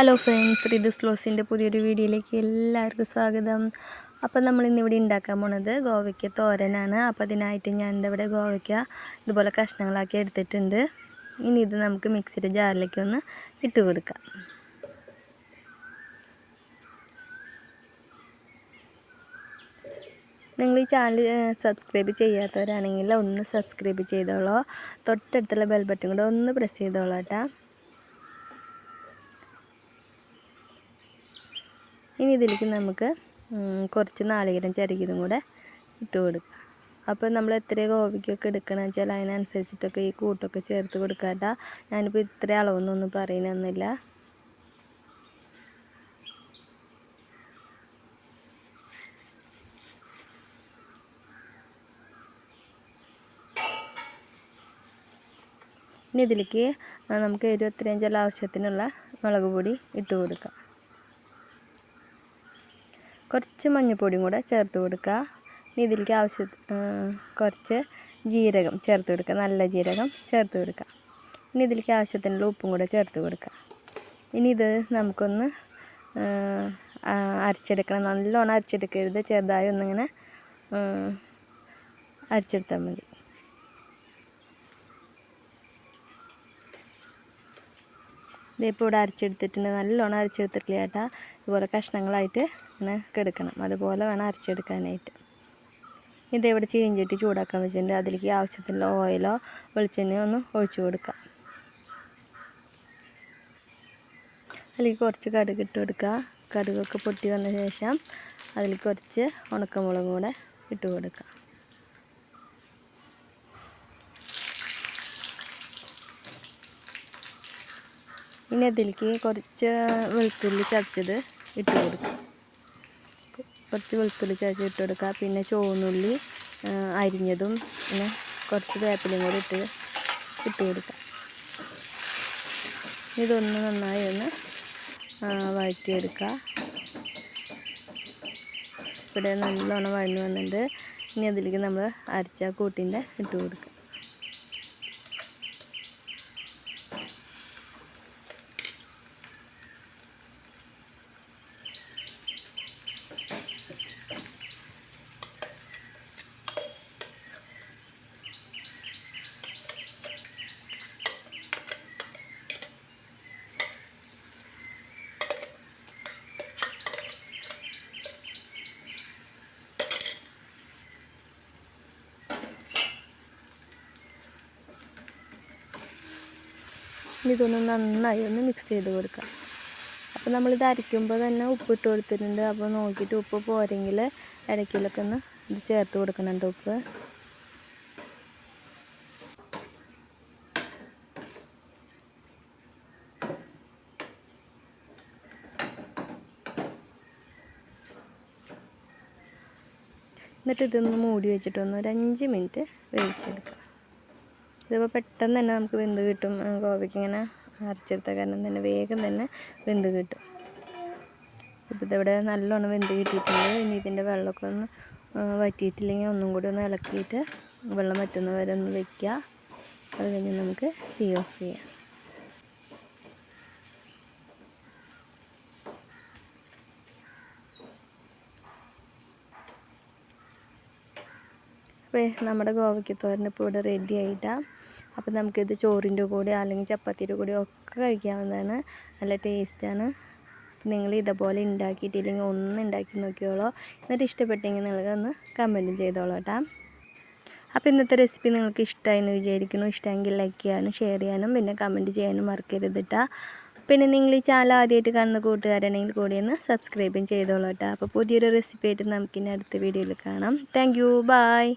Hello friends റിദു ക്ലോസിന്റെ പുതിയൊരു വീഡിയോയിലേക്ക് എല്ലാവർക്കും സ്വാഗതം. അപ്പം നമ്മൾ ഇന്നിവിടെ ഉണ്ടാക്കാൻ പോണത് ഗോവയ്ക്ക തോരനാണ്. അപ്പോൾ അതിനായിട്ട് ഞാൻ ഇവിടെ ഗോവയ്ക്ക ഇതുപോലെ കഷ്ണങ്ങളാക്കി എടുത്തിട്ടുണ്ട്. ഇനി ഇത് നമുക്ക് മിക്സിയുടെ ജാറിലേക്ക് ഒന്ന് ഇട്ട് കൊടുക്കാം. നിങ്ങൾ ഈ ചാനൽ സബ്സ്ക്രൈബ് ചെയ്യാത്തവരാണെങ്കിൽ ഒന്ന് സബ്സ്ക്രൈബ് ചെയ്തോളോ. തൊട്ടടുത്തുള്ള ബെൽ ബട്ടൺ കൂടെ ഒന്ന് പ്രസ് ചെയ്തോളൂ കേട്ടോ. ഇനി ഇതിലേക്ക് നമുക്ക് കുറച്ച് നാളികേരം ചിരകിയതും കൂടെ ഇട്ട് കൊടുക്കുക അപ്പോൾ നമ്മൾ എത്ര ഗോപിക്കൊക്കെ എടുക്കണം വെച്ചാൽ അതിനനുസരിച്ചിട്ടൊക്കെ ഈ കൂട്ടൊക്കെ ചേർത്ത് കൊടുക്കാട്ടാ. ഞാനിപ്പോൾ ഇത്ര അളവൊന്നും പറയുന്നൊന്നുമില്ല. ഇനി ഇതിലേക്ക് നമുക്ക് ഇരുപത്തിയഞ്ചല്ല ആവശ്യത്തിനുള്ള മുളക് പൊടി ഇട്ട് കൊടുക്കാം. കുറച്ച് മഞ്ഞൾപ്പൊടിയും കൂടെ ചേർത്ത് കൊടുക്കുക. ഇതിലേക്ക് ആവശ്യ കുറച്ച് ജീരകം ചേർത്ത് കൊടുക്കുക. നല്ല ജീരകം ചേർത്ത് കൊടുക്കുക. ഇനി ഇതിലേക്ക് ആവശ്യത്തിനുള്ള ഉപ്പും കൂടെ ചേർത്ത് കൊടുക്കുക. ഇനി ഇത് നമുക്കൊന്ന് അരച്ചെടുക്കണം. നല്ലോണം അരച്ചെടുക്കരുത്. ചെറുതായി ഒന്നിങ്ങനെ അരച്ചെടുത്താൽ മതി. ഇതിപ്പോൾ ഇവിടെ അരച്ചെടുത്തിട്ടുണ്ട്. നല്ലോണം അരച്ചെടുത്തിട്ടില്ല ചേട്ടാ. ഇതുപോലെ കഷ്ണങ്ങളായിട്ട് ഇങ്ങനെ കെടുക്കണം. അതുപോലെ വേണം അരച്ചെടുക്കാനായിട്ട്. ഇതെവിടെ ചീഞ്ചട്ടി ചൂടാക്കാൻ വെച്ചിട്ടുണ്ട്. അതിലേക്ക് ആവശ്യത്തിനുള്ള ഓയിലോ വെളിച്ചെണ്ണയോ ഒന്ന് ഒഴിച്ചു കൊടുക്കാം. അതിലേക്ക് കുറച്ച് കടുക് ഇട്ട് കൊടുക്കുക. കടുകൊക്കെ പൊട്ടി വന്ന ശേഷം അതിൽ കുറച്ച് ഉണക്കമുളകും കൂടെ ഇട്ട് കൊടുക്കുക. ഇനി അതിലേക്ക് കുറച്ച് വെളുത്തുള്ളി ചതച്ചത് ഇട്ട് കൊടുക്കുക കുറച്ച് വെളുത്തുള്ളി ചതച്ച് ഇട്ട് കൊടുക്കുക പിന്നെ ചുവന്നുള്ളി അരിഞ്ഞതും പിന്നെ കുറച്ച് വേപ്പിലയും കൂടി ഇട്ട് ഇട്ട് കൊടുക്കുക ഇതൊന്ന് നന്നായി ഒന്ന് വഴറ്റിയെടുക്കുക. ഇവിടെ നല്ലോണം വഴഞ്ഞു വന്നിട്ടുണ്ട്. ഇനി അതിലേക്ക് നമ്മൾ അരച്ച കൂട്ടിന്റെ ഇട്ട് കൊടുക്കുക ഇനി ഇതൊന്ന് നന്നായി ഒന്ന് മിക്സ് ചെയ്ത് കൊടുക്കാം. അപ്പോൾ നമ്മളിത് അരയ്ക്കുമ്പോൾ തന്നെ ഉപ്പിട്ട് കൊടുത്തിട്ടുണ്ട്. അപ്പോൾ നോക്കിയിട്ട് ഉപ്പ് പോരെങ്കിൽ ഇടയ്ക്കിലൊക്കെ ഒന്ന് ഇത് ചേർത്ത് കൊടുക്കുന്നുണ്ട് ഉപ്പ്. എന്നിട്ട് ഇതൊന്ന് മൂടി വെച്ചിട്ടൊന്ന് ഒരു അഞ്ച് മിനിറ്റ് വേവിച്ചെടുക്കാം. ഇതിപ്പോൾ പെട്ടെന്ന് തന്നെ നമുക്ക് വെന്ത് കിട്ടും. ഗോവയ്ക്ക് ഇങ്ങനെ അരച്ചെടുത്ത കാരണം തന്നെ വേഗം തന്നെ വെന്ത് കിട്ടും. ഇപ്പോൾ ഇതിവിടെ നല്ലോണം വെന്ത് കിട്ടിയിട്ടുണ്ട്. ഇനി ഇതിന്റെ വെള്ളമൊക്കെ ഒന്ന് വറ്റിയിട്ടില്ലെങ്കിൽ ഒന്നും കൂടി ഒന്ന് ഇളക്കിയിട്ട് വെള്ളം വറ്റുന്ന വരെ ഒന്ന് വയ്ക്കുക അത് കഴിഞ്ഞ് നമുക്ക് തീ ഓഫ് ചെയ്യാം. അപ്പോൾ നമ്മുടെ ഗോവയ്ക്ക് തോരൻ ഇപ്പോൾ ഇവിടെ റെഡി ആയിട്ടാണ് അപ്പോൾ നമുക്കിത് ചോറിന്റെ കൂടെ അല്ലെങ്കിൽ ചപ്പാത്തിയുടെ കൂടെ ഒക്കെ കഴിക്കാവുന്നതാണ്. നല്ല ടേസ്റ്റാണ്. നിങ്ങൾ ഇതുപോലെ ഉണ്ടാക്കിയിട്ടില്ലെങ്കിൽ ഒന്ന് ഉണ്ടാക്കി നോക്കിയോളോ എന്നിട്ട് ഇഷ്ടപ്പെട്ടെങ്കിൽ നിങ്ങൾക്കൊന്ന് കമന്റും ചെയ്തോളൂ കേട്ടോ. അപ്പോൾ ഇന്നത്തെ റെസിപ്പി നിങ്ങൾക്ക് ഇഷ്ടമായി എന്ന് വിചാരിക്കുന്നു. ഇഷ്ടമെങ്കിൽ ലൈക്ക് ചെയ്യാനും ഷെയർ ചെയ്യാനും പിന്നെ കമന്റ് ചെയ്യാനും മറക്കരുത് കേട്ടോ. പിന്നെ നിങ്ങൾ ഈ ചാനൽ ആദ്യമായിട്ട് കാണുന്ന കൂട്ടുകാരാണെങ്കിൽ കൂടി ഒന്ന് സബ്സ്ക്രൈബും ചെയ്തോളൂ കേട്ടോ. അപ്പോൾ പുതിയൊരു റെസിപ്പി ആയിട്ട് നമുക്കിനി അടുത്ത വീഡിയോയിൽ കാണാം. Thank you. ബായ്